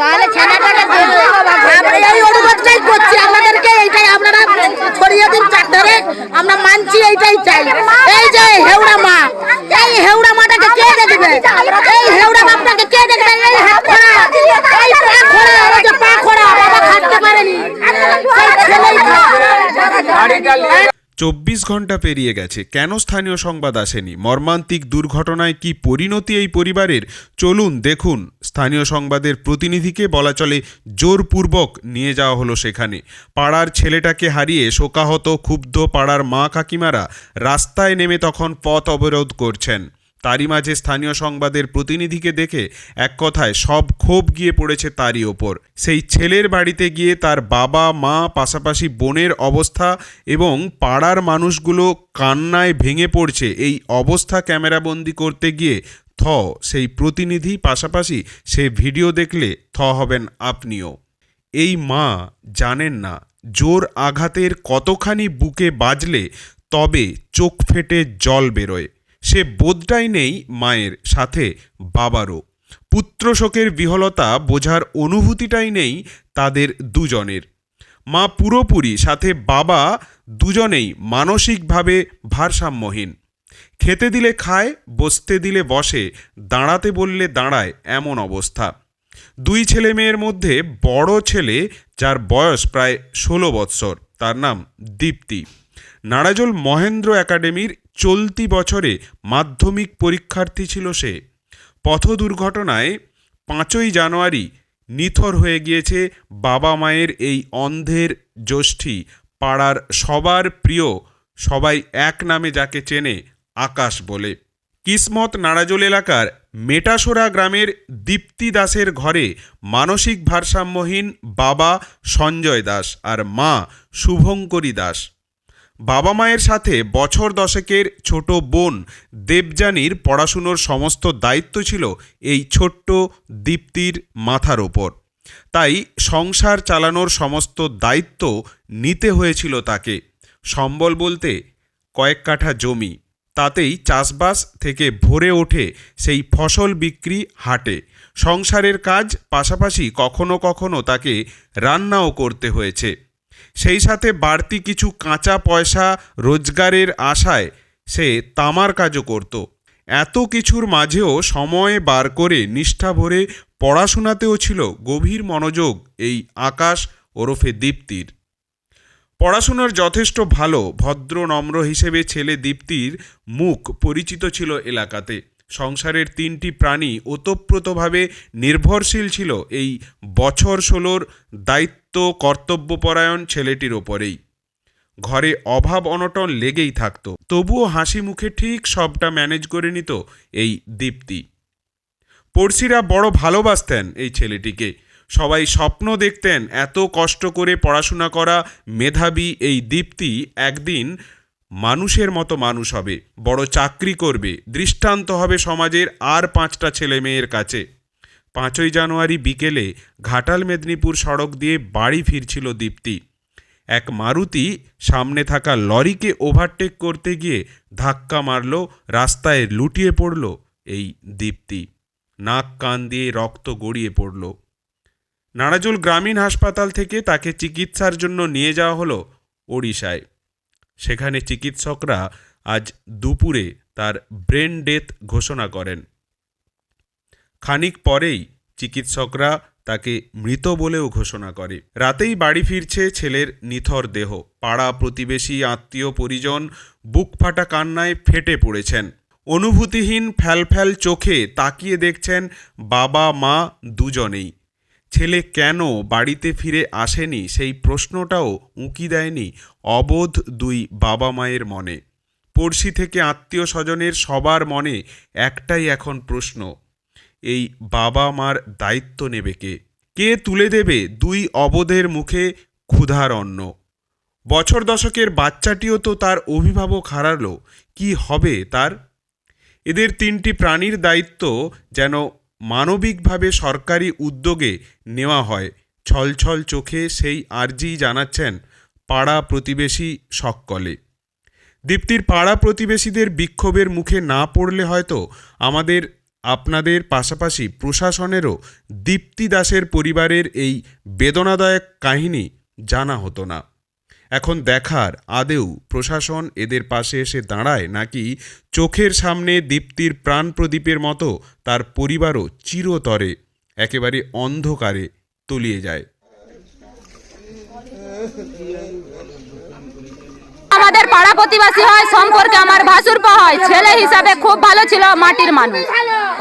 তাহলে ছেলেটাকে ধরো। আমরা এই অনুরোধটাই করছি আমাদেরকে এইটাই আপনারা ছড়িয়ে দিন চারধারে আমরা মানছি এইটাই চাই এই যে হেউড়া মা এই হেউড়া মাটাকে কে দেখবে এই হেউড়া বাপটাকে কে দেখবে এই হাত খোড়া এই পা খোড়া এই যে পা খোড়া বাবা খাটতে পারেনি সেই ছেলেই খায়। চব্বিশ ঘণ্টা পেরিয়ে গেছে। কেন স্থানীয় সংবাদ আসেনি? মর্মান্তিক দুর্ঘটনায় কি পরিণতি এই পরিবারের? চলুন দেখুন। স্থানীয় সংবাদের প্রতিনিধিকে বলা চলে, জোরপূর্বক নিয়ে যাওয়া হলো সেখানে। পাড়ার ছেলেটাকে হারিয়ে শোকাহত, ক্ষুব্ধ পাড়ার মা কাকিমারা রাস্তায় নেমে তখন পথ অবরোধ করছেন। তারই মাঝে স্থানীয় সংবাদের প্রতিনিধিকে দেখে এক কথায় সব ক্ষোভ গিয়ে পড়েছে তারই ওপর। সেই ছেলের বাড়িতে গিয়ে তার বাবা, মা, পাশাপাশি বোনের অবস্থা এবং পাড়ার মানুষগুলো কান্নায় ভেঙে পড়ছে এই অবস্থা ক্যামেরাবন্দি করতে গিয়ে থ, সেই প্রতিনিধি, পাশাপাশি সে ভিডিও দেখলে থ হবেন আপনিও। এই মা জানেন না, জোর আঘাতের কতখানি বুকে বাজলে তবে চোখ ফেটে জল বেরোয়। সে বোধটাই নেই মায়ের সাথে বাবারও। পুত্রশোকের বিহলতা বোঝার অনুভূতিটাই নেই তাদের দুজনের। মা পুরোপুরি সাথে বাবা দুজনেই মানসিকভাবে ভারসাম্যহীন। খেতে দিলে খায়, বসতে দিলে বসে, দাঁড়াতে বললে দাঁড়ায় এমন অবস্থা। দুই ছেলে মেয়ের মধ্যে বড় ছেলে যার বয়স প্রায় ষোলো বৎসর, তার নাম দীপ্তি। নাড়াজোল মহেন্দ্র একাডেমির চলতি বছরে মাধ্যমিক পরীক্ষার্থী ছিল সে। পথ দুর্ঘটনায় পাঁচই জানুয়ারি নিথর হয়ে গিয়েছে বাবা মায়ের এই অন্ধের জ্যোষ্ঠী, পাড়ার সবার প্রিয়, সবাই এক নামে যাকে চেনে আকাশ বলে। কিসমত নাড়াজোল এলাকার মেটাসোরা গ্রামের দীপ্তি দাসের ঘরে মানসিক ভারসাম্যহীন বাবা সঞ্জয় দাস আর মা শুভঙ্করী দাস। বাবা মায়ের সাথে বছর দশেকের ছোট বোন দেবযানীর পড়াশুনোর সমস্ত দায়িত্ব ছিল এই ছোট্ট দীপ্তির মাথার ওপর। তাই সংসার চালানোর সমস্ত দায়িত্ব নিতে হয়েছিল তাকে। সম্বল বলতে কয়েক কাঠা জমি। তাতেই চাষবাস থেকে ভরে ওঠে সেই ফসল বিক্রি হাটে। সংসারের কাজ পাশাপাশি কখনো কখনো তাকে রান্নাও করতে হয়েছে। সেই সাথে বাড়তি কিছু কাঁচা পয়সা রোজগারের আশায় সে তামার কাজও করত। এত কিছুর মাঝেও সময় বার করে নিষ্ঠা ভরে পড়াশোনাতেও ছিল গভীর মনোযোগ এই আকাশ ওরফে দীপ্তির। পড়াশোনার যথেষ্ট ভালো, ভদ্র, নম্র হিসেবে ছেলে দীপ্তির মুখ পরিচিত ছিল এলাকাতে। সংসারের তিনটি প্রাণী ওতপ্রোতভাবে নির্ভরশীল ছিল এই বছর ষোলোর দায়িত্ব কর্তব্যপরায়ণ ছেলেটির ওপরেই। ঘরে অভাব অনটন লেগেই থাকতো। তবুও হাসি মুখে ঠিক সবটা ম্যানেজ করে নিত এই দীপ্তি। পড়শিরা বড় ভালোবাসতেন এই ছেলেটিকে। সবাই স্বপ্ন দেখতেন এত কষ্ট করে পড়াশোনা করা মেধাবী এই দীপ্তি একদিন মানুষের মতো মানুষ হবে, বড় চাকরি করবে, দৃষ্টান্ত হবে সমাজের আর পাঁচটা ছেলে মেয়ের কাছে। পাঁচই জানুয়ারি বিকেলে ঘাটাল মেদিনীপুর সড়ক দিয়ে বাড়ি ফিরছিল দীপ্তি। এক মারুতি সামনে থাকা লরিকে ওভারটেক করতে গিয়ে ধাক্কা মারল, রাস্তায় লুটিয়ে পড়ল এই দীপ্তি। নাক কান দিয়ে রক্ত গড়িয়ে পড়ল। নাড়াজোল গ্রামীণ হাসপাতাল থেকে তাকে চিকিৎসার জন্য নিয়ে যাওয়া হলো ওড়িশায়। সেখানে চিকিৎসকরা আজ দুপুরে তার ব্রেন ডেথ ঘোষণা করেন। খানিক পরেই চিকিৎসকরা তাকে মৃত বলেও ঘোষণা করে। রাতেই বাড়ি ফিরছে ছেলের নিথর দেহ। পাড়া প্রতিবেশী, আত্মীয়, পরিজন বুক ফাটা কান্নায় ফেটে পড়েছেন। অনুভূতিহীন ফ্যালফ্যাল চোখে তাকিয়ে দেখছেন বাবা মা দুজনেই। ছেলে কেন বাড়িতে ফিরে আসেনি সেই প্রশ্নটাও উঁকি দেয়নি অবোধ দুই বাবা মায়ের মনে। পড়শি থেকে আত্মীয় স্বজনের সবার মনে একটাই এখন প্রশ্ন, এই বাবা মার দায়িত্ব নেবে কে? কে তুলে দেবে দুই অবোধের মুখে ক্ষুধার অন্ন? বছর দশকের বাচ্চাটিও তো তার অভিভাবক হারালো, কি হবে তার? এদের তিনটি প্রাণীর দায়িত্ব যেন মানবিকভাবে সরকারি উদ্যোগে নেওয়া হয়। ছলছল চোখে সেই আর্জি জানাচ্ছেন পাড়া প্রতিবেশী সকলে। দীপ্তির পাড়া প্রতিবেশীদের বিক্ষোভের মুখে না পড়লে হয়তো আমাদের, আপনাদের পাশাপাশি প্রশাসনেরও দীপ্তি দাসের পরিবারের এই বেদনাদায়ক কাহিনী জানা হতো না। এখন দেখার আদেও প্রশাসন এদের পাশে এসে দাঁড়ায় নাকি চোখের সামনে দীপ্তির প্রাণ প্রদীপের মতো তার পরিবারও চিরতরে, একেবারে অন্ধকারে তলিয়ে যায়। আমাদের পাড়া প্রতিবাসী হয়, সম্পর্কে আমার ভাসুরপা হয়। ছেলে হিসাবে খুব ভালো ছিল মাটির মানুষ।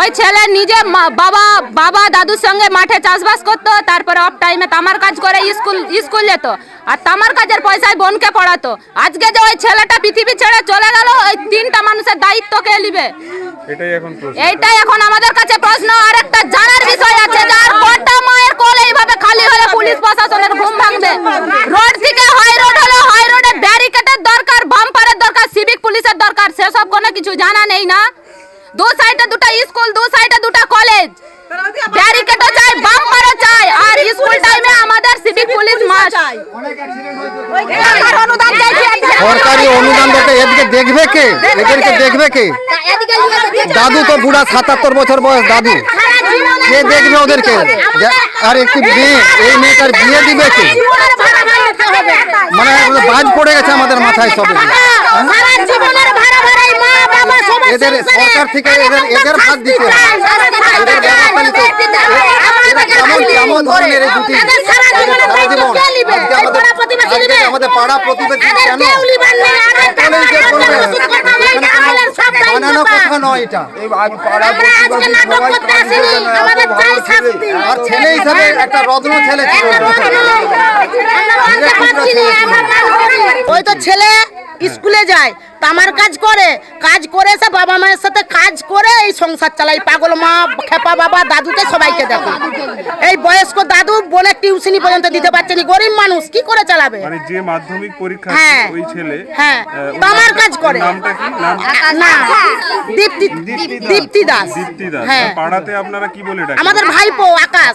ওই ছেলে নিজে বাবা বাবা, দাদুর সঙ্গে মাঠে চাষবাস করতো, তারপরে অফ টাইমে তামার কাজ করে স্কুল স্কুল যেত। আর তামার কাজের পয়সায় বোনকে পড়াতো। আজকে যে ওই ছেলেটা পৃথিবী ছেড়ে চলে গেল ওই তিনটা মানুষের দায়িত্ব কে নিবে? এটাই এখন প্রশ্ন। এইটাই এখন আমাদের কাছে প্রশ্ন। আর একটা জানার বিষয় আছে যে আর কটা মায়ের কোল এইভাবে খালি হলে পুলিশ প্রশাসনের ঘুম ভাঙবে রোড থেকে হাই রোড হলে হাই রোডে ব্যারিকেডের দরকার বাম্পারের দরকার সিভিক পুলিশের দরকার সেসব কোনো কিছু জানা নেই না দু সাইডে দুটো স্কুল দু সাইডে দুটো কলেজ ব্যারিকেডও চাই বাম্পারও চাই আর স্কুল টাইমে আমাদের সিভিক পুলিশ মাস্ট অনুদান চাইছি সরকারি অনুদান এদিকে দেখবে কে? এদেরকে দেখবে কে? দাদু তো বুড়া সাতাত্তর বছর বয়স, দাদু। কে দেখবে ওদেরকে? আর একটি মেয়ে, এই মেয়েটার বিয়ে দিবে কে? মানে বাজ পড়ে গেছে আমাদের মাথায় সব। এদের সরকার থেকে এদের এদের ভাগ দিতে হবে। কেমন কেমন ধরনের দুটি এদের সারা জীবনের সারা জীবন দায়িত্ব কে নিবে? আজকে এই আমাদের পাড়া প্রতিবেশী আজকে নিবে? আমাদের পাড়া প্রতিবেশী কেন? সকলেই যে বানানো কথা নয় এটা। আমরা আজকে নাটক করতে আসিনি, আমাদের চাই শাস্তি। আর ছেলে হিসাবে একটা রত্ন ছেলে ছিল। ওই তো ছেলে স্কুলে যায় তামার কাজ করে কাজ করে সে বাবা মায়ের সাথে কাজ করে এই সংসার চালাই পাগল মা খেপা বাবা দাদুকে সবাইকে দেখে। এই বয়স্ক দাদু বলে টিউশনি পর্যন্ত দিতে পারছে না গরিব মানুষ কি করে চালাবে? মানে যে মাধ্যমিক পরীক্ষা হ্যাঁ। ওই ছেলে হ্যাঁ তামার কাজ করে। নামটা কি? না দীপ্তি দীপ্তি দাস। দীপ্তি দাস। হ্যাঁ। পাড়াতে আপনারা কি বলে ডাকেন? আমাদের ভাইপো আকাশ।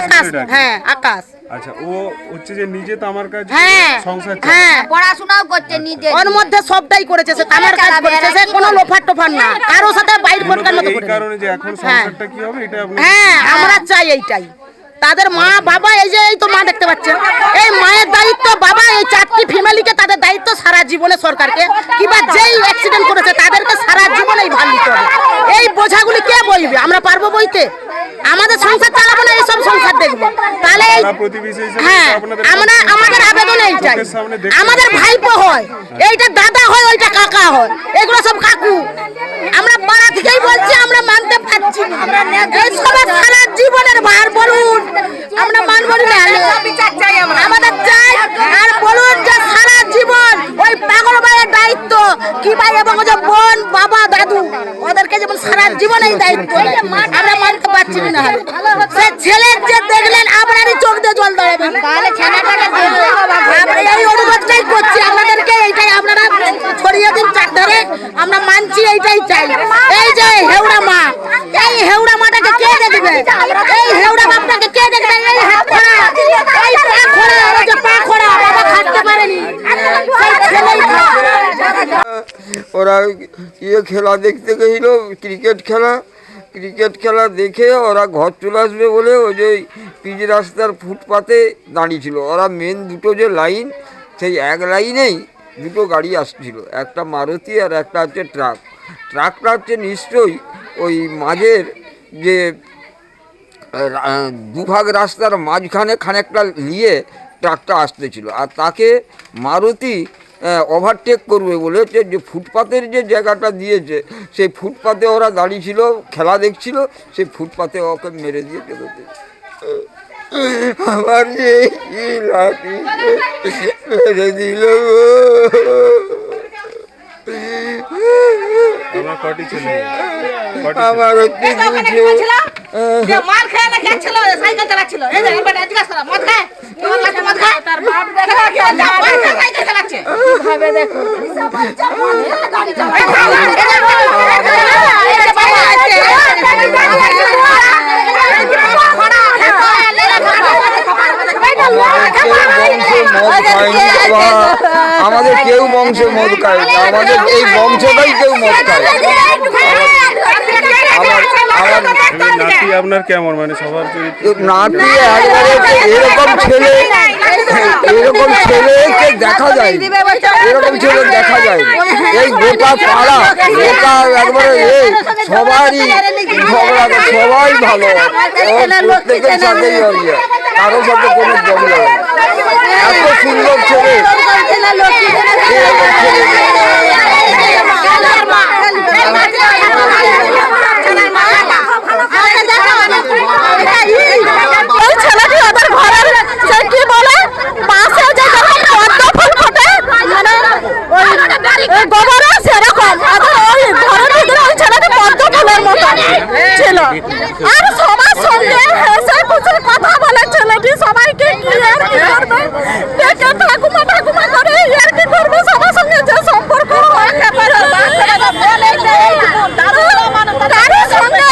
আকাশ হ্যাঁ আকাশ। আচ্ছা ও হচ্ছে যে নিজে তো আমার কাজ হ্যাঁ সংসার হ্যাঁ। পড়াশোনাও করছে নিজে। ওর মধ্যে সবটাই করেছে সে তামার কাজ করেছে সে কোনো লোফার টোফার না। কারোর সাথে বাইর ফটকার মতো করে কারণে যে এখন সংসারটা কি হবে এটা আপনি হ্যাঁ আমরা চাই এইটাই। তাদের মা বাবা এই যে এই তো মা দেখতে পাচ্ছেন এই মায়ের দায়িত্ব বাবা এই চারটি ফ্যামিলিকে তাদের দায়িত্ব সারা জীবনে সরকারকে। কিংবা যেই অ্যাক্সিডেন্ট করেছে তাদেরকে সারা জীবনে এই ভার নিতে হবে। এই বোঝাগুলি কে বইবে আমরা পারব বইতে? আমাদের সংসার চালাবো না এইসব সংসার দেখব। তাহলে হ্যাঁ আমরা আমাদের আবেদন এইটাই। আমাদের। ভাইপো হয় এইটা দাদা হয় ওইটা কাকা হয় এগুলো সব কাকু। আমরা পাড়া থেকেই বলছি আমরা মানতে পারছি না। সবার সারা জীবনের ভার বলুন আমরা মানব না। আমাদের চাই আর বলুন যে সারা জীবন ওই পাগল ভাইয়ের দায়িত্ব। কি ভাই এবং যে বোন বাবা দাদু ওদেরকে যেমন সারা জীবন এই দায়িত্ব। আমরা মানতে পারছি না। সে ছেলের যে দেখলেন আপনারই চোখ দিয়ে জল দাঁড়াবেন আমরা এই অনুরোধটাই করছি আপনাদেরকে এইটাই আপনারা ছড়িয়ে দিন চারধারে আমরা মানছি এইটাই চাই। এই যে হেউড়া মা এই হেউড়া মাটাকে কে দেখবে? এই হেউড়া বাপটাকে কে দেখবে এই হাত খোড়া এই পা খোড়া এই যে পা খোড়া বাবা খাটতে পারেনি সেই ছেলেই খায়। ওরা ইয়ে খেলা দেখতে গেছিল ক্রিকেট খেলা। ক্রিকেট খেলা দেখে ওরা ঘর চলে আসবে বলে ওই যে পিচ রাস্তার ফুটপাতে দাঁড়িয়েছিল। ওরা মেন দুটো যে লাইন সেই এক লাইনেই দুটো গাড়ি আসছিল। একটা মারুতি আর একটা হচ্ছে ট্রাক। ট্রাকটা হচ্ছে নিশ্চয়ই ওই মাঝের যে দুভাগ রাস্তার মাঝখানে খানিকটা নিয়ে ট্রাকটা আসতেছিল। আর তাকে মারুতি ওভারটেক করবে বলে যে যে ফুটপাতের যে জায়গাটা দিয়েছে সেই ফুটপাতে ওরা দাঁড়িয়েছিল খেলা দেখছিল সেই ফুটপাতে ওকে মেরে দিয়ে চলে আমার যে কি লাঠি মেরে দিল আমার কটি ছেলে? আমার হচ্ছে দুটো খেয়ে না খেয়েছিল সাইকেল চালাচ্ছিল। এই যে এবার জিজ্ঞাসা করা মদ খায়? তোমার কাছে মদ খায়? তার বাপ সাইকেল চালাচ্ছে। কীভাবে দেখো? আমাদের কেউ বংশে মদ বাবা। আমাদের এই বংশটাই কেউ মদ খায় নাতি আপনার কেমন? মানে সবার নাতি একবারে এরকম ছেলে এরকম ছেলেকে দেখা যায়। এরকম ছেলে দেখা যায়। এই গোটা পাড়া গোটা একবারে এই সবারই সবাই ভালো। প্রত্যেকের সাথেই কারোর সাথে কোনো ঝগড়া এত সুন্দর ছেলে। এরকম ছেলে ওই ছেলেটি ওদের ঘরের সে কি বলে পাশে যে যখন পদ্ম ফুল ফোটে মানে ওই ওই গোবরে সেরকম ওদের ওই ঘরের ভিতরে ওই ছেলেটি পদ্ম ফুলের মতো ছিল আর সবার সঙ্গে হেসে খুশি কথা বলে ছেলেটি সবাইকে কি আর কি করবে ডেকে ঠাকুমা ঠাকুমা করে আর কি করবে সবার সঙ্গে যে সম্পর্ক হয় ব্যাপারে কারোর ভালো একটা ঝগড়া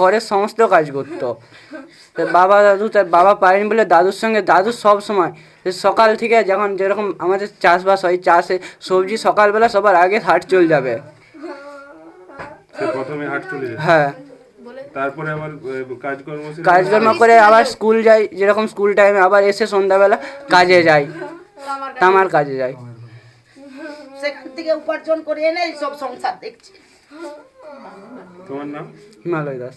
ঘরের সমস্ত কাজ করতো। বাবা দাদু তার বাবা পারেনি বলে দাদুর সঙ্গে দাদু সব সময় সকাল থেকে যখন যেরকম আমাদের চাষবাস হয় চাষে সবজি সকালবেলা সবার আগে হাট চলে যাবে। প্রথমে হাট চলে যায়। হ্যাঁ। তারপরে আবার কাজকর্ম কাজকর্ম করে আবার স্কুল যাই যেরকম স্কুল টাইমে আবার এসে সন্ধ্যাবেলা কাজে যাই। তামার কাজে যাই। সেখান থেকে উপার্জন করে এনে এই সব সংসার দেখছি। তোমার নাম? হিমালয় দাস।